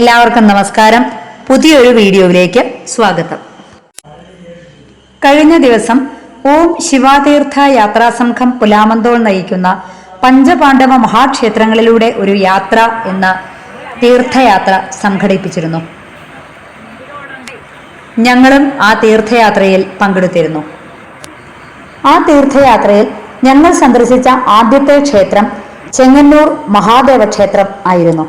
എല്ലാവർക്കും നമസ്കാരം. പുതിയൊരു വീഡിയോയിലേക്ക് സ്വാഗതം. കഴിഞ്ഞ ദിവസം ഓം ശിവാതീർത്ഥ യാത്രാ സംഘം പുലാമന്തോൾ നയിക്കുന്ന പഞ്ചപാണ്ഡവ മഹാക്ഷേത്രങ്ങളിലൂടെ ഒരു യാത്ര എന്ന തീർത്ഥയാത്ര സംഘടിപ്പിച്ചിരുന്നു. ഞങ്ങളും ആ തീർത്ഥയാത്രയിൽ പങ്കെടുത്തിരുന്നു. ആ തീർത്ഥയാത്രയിൽ ഞങ്ങൾ സന്ദർശിച്ച ആദ്യത്തെ ക്ഷേത്രം ചെങ്ങന്നൂർ മഹാദേവ ക്ഷേത്രം ആയിരുന്നു.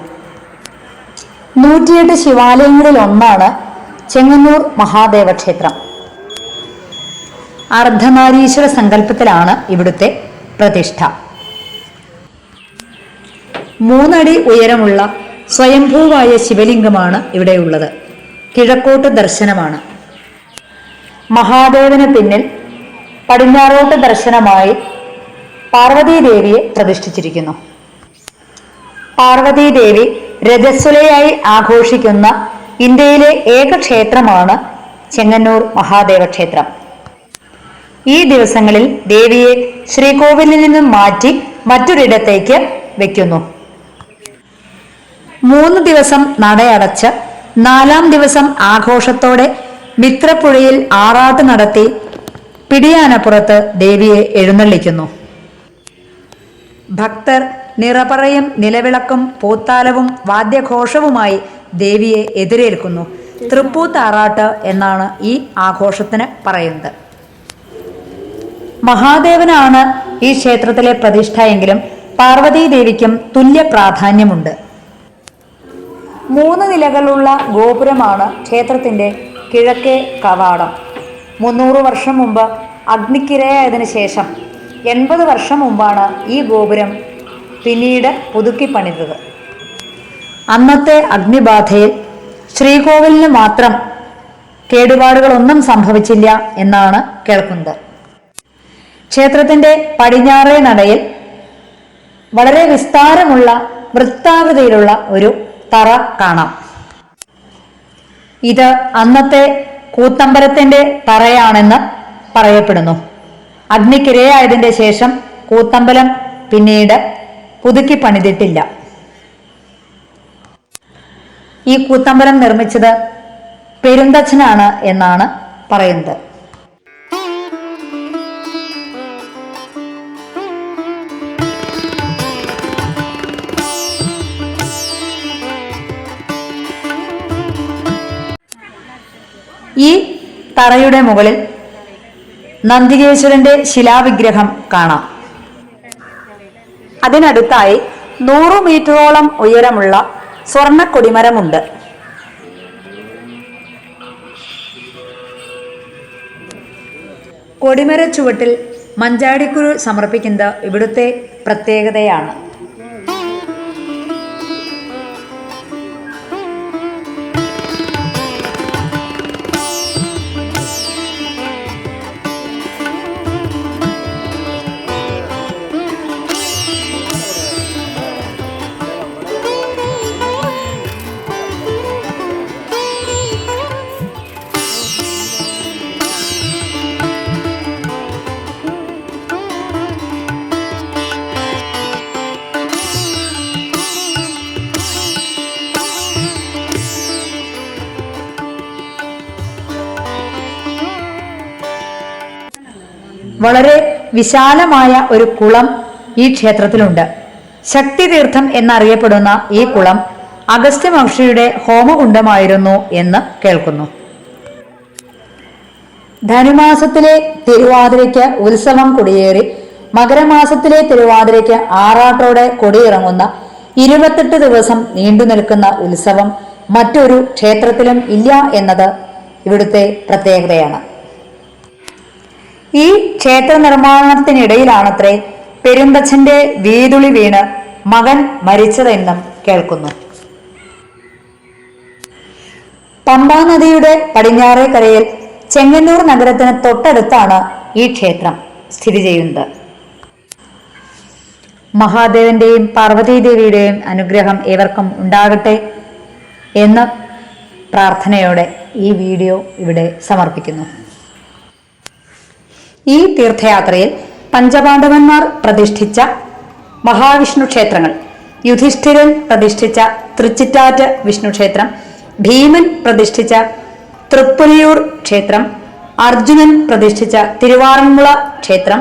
നൂറ്റിയെട്ട് ശിവാലയങ്ങളിൽ ഒന്നാണ് ചെങ്ങന്നൂർ മഹാദേവ ക്ഷേത്രം അർദ്ധനാരീശ്വര സങ്കല്പത്തിലാണ് ഇവിടുത്തെ പ്രതിഷ്ഠ. മൂന്നടി ഉയരമുള്ള സ്വയംഭൂവായ ശിവലിംഗമാണ് ഇവിടെയുള്ളത്. കിഴക്കോട്ട് ദർശനമാണ്. മഹാദേവന് പിന്നിൽ പടിഞ്ഞാറോട്ട് ദർശനമായി പാർവതീദേവിയെ പ്രതിഷ്ഠിച്ചിരിക്കുന്നു. പാർവതീദേവി രജസ്വലയായി ആഘോഷിക്കുന്ന ഇന്ത്യയിലെ ഏക ക്ഷേത്രമാണ് ചെങ്ങന്നൂർ മഹാദേവ ക്ഷേത്രം. ഈ ദിവസങ്ങളിൽ ദേവിയെ ശ്രീകോവിലിൽ നിന്നും മാറ്റി മറ്റൊരിടത്തേക്ക് വെക്കുന്നു. മൂന്ന് ദിവസം നടയടച്ച് നാലാം ദിവസം ആഘോഷത്തോടെ മിത്രപ്പുഴയിൽ ആറാട്ട് നടത്തി പിടിയാനപ്പുറത്ത് ദേവിയെ എഴുന്നള്ളിക്കുന്നു. ഭക്തർ നിറപറയും നിലവിളക്കും പൂത്താലവും വാദ്യഘോഷവുമായി ദേവിയെ എതിരേൽക്കുന്നു. തൃപ്പൂത്താറാട്ട് എന്നാണ് ഈ ആഘോഷത്തിന് പറയുന്നത്. മഹാദേവനാണ് ഈ ക്ഷേത്രത്തിലെ പ്രതിഷ്ഠ എങ്കിലും പാർവതീ ദേവിക്കും തുല്യ പ്രാധാന്യമുണ്ട്. മൂന്ന് നിലകളുള്ള ഗോപുരമാണ് ക്ഷേത്രത്തിന്റെ കിഴക്കേ കവാടം. മുന്നൂറ് വർഷം മുമ്പ് അഗ്നിക്കിരയായതിനു ശേഷം എൺപത് വർഷം മുമ്പാണ് ഈ ഗോപുരം പിന്നീട് പുതുക്കി പണിതത്. അന്നത്തെ അഗ്നിബാധയിൽ ശ്രീകോവിലിന് മാത്രം കേടുപാടുകളൊന്നും സംഭവിച്ചില്ല എന്നാണ് കേൾക്കുന്നത്. ക്ഷേത്രത്തിന്റെ പടിഞ്ഞാറേ നടയിൽ വളരെ വിസ്താരമുള്ള വൃത്താകൃതിയിലുള്ള ഒരു തറ കാണാം. ഇത് അന്നത്തെ കൂത്തമ്പലത്തിന്റെ തറയാണെന്ന് പറയപ്പെടുന്നു. അഗ്നിക്കിരയായതിന്റെ ശേഷം കൂത്തമ്പലം പിന്നീട് പുതുക്കി പണിതിട്ടില്ല. ഈ കൂത്തമ്പലം നിർമ്മിച്ചത് പെരുന്തച്ഛനാണ് എന്നാണ് പറയുന്നത്. ഈ തറയുടെ മുകളിൽ നന്ദികേശ്വരന്റെ ശിലാവിഗ്രഹം കാണാം. അതിനടുത്തായി നൂറു മീറ്ററോളം ഉയരമുള്ള സ്വർണ കൊടിമരമുണ്ട് കൊടിമര ചുവട്ടിൽ മഞ്ചാടിക്കുരു സമർപ്പിക്കുന്നത് ഇവിടുത്തെ പ്രത്യേകതയാണ്. വളരെ വിശാലമായ ഒരു കുളം ഈ ക്ഷേത്രത്തിലുണ്ട്. ശക്തിതീർത്ഥം എന്നറിയപ്പെടുന്ന ഈ കുളം അഗസ്ത്യ മഹർഷിയുടെ ഹോമകുണ്ടമായിരുന്നു എന്ന് കേൾക്കുന്നു. ധനുമാസത്തിലെ തിരുവാതിരയ്ക്ക് ഉത്സവം കൊടിയേറി മകരമാസത്തിലെ തിരുവാതിരയ്ക്ക് ആറാട്ടോടെ കൊടിയിറങ്ങുന്ന ഇരുപത്തെട്ട് ദിവസം നീണ്ടു നിൽക്കുന്ന ഉത്സവം മറ്റൊരു ക്ഷേത്രത്തിലും ഇല്ല എന്നത് ഇവിടുത്തെ പ്രത്യേകതയാണ്. ഈ ക്ഷേത്ര നിർമ്മാണത്തിനിടയിലാണത്രേ പെരുന്തച്ഛന്റെ വീതുളി വീണ് മകൻ മരിച്ചതെന്നും കേൾക്കുന്നു. പമ്പാ നദിയുടെ പടിഞ്ഞാറേ കരയിൽ ചെങ്ങന്നൂർ നഗരത്തിന് തൊട്ടടുത്താണ് ഈ ക്ഷേത്രം സ്ഥിതി ചെയ്യുന്നത്. മഹാദേവന്റെയും പാർവതീദേവിയുടെയും അനുഗ്രഹം ഏവർക്കും ഉണ്ടാകട്ടെ എന്ന് പ്രാർത്ഥനയോടെ ഈ വീഡിയോ ഇവിടെ സമർപ്പിക്കുന്നു. ഈ തീർത്ഥയാത്രയിൽ പഞ്ചപാണ്ഡവന്മാർ പ്രതിഷ്ഠിച്ച മഹാവിഷ്ണു ക്ഷേത്രങ്ങൾ യുധിഷ്ഠിരൻ പ്രതിഷ്ഠിച്ച തൃച്ചിറ്റാറ്റ് വിഷ്ണു ക്ഷേത്രം ഭീമൻ പ്രതിഷ്ഠിച്ച തൃപ്പുലിയൂർ ക്ഷേത്രം അർജുനൻ പ്രതിഷ്ഠിച്ച തിരുവാറന്മുള ക്ഷേത്രം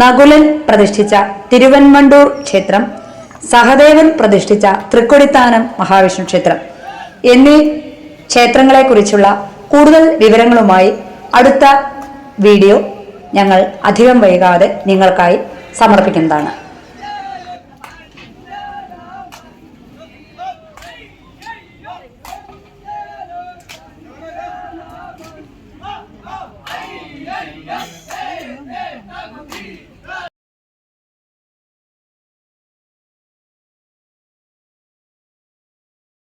നകുലൻ പ്രതിഷ്ഠിച്ച തിരുവൻമണ്ടൂർ ക്ഷേത്രം സഹദേവൻ പ്രതിഷ്ഠിച്ച തൃക്കൊടിത്താനം മഹാവിഷ്ണു ക്ഷേത്രം എന്നീ ക്ഷേത്രങ്ങളെക്കുറിച്ചുള്ള കൂടുതൽ വിവരങ്ങളുമായി അടുത്ത വീഡിയോ ഞങ്ങൾ അധികം വൈകാതെ നിങ്ങൾക്കായി സമർപ്പിക്കുന്നതാണ് Yes!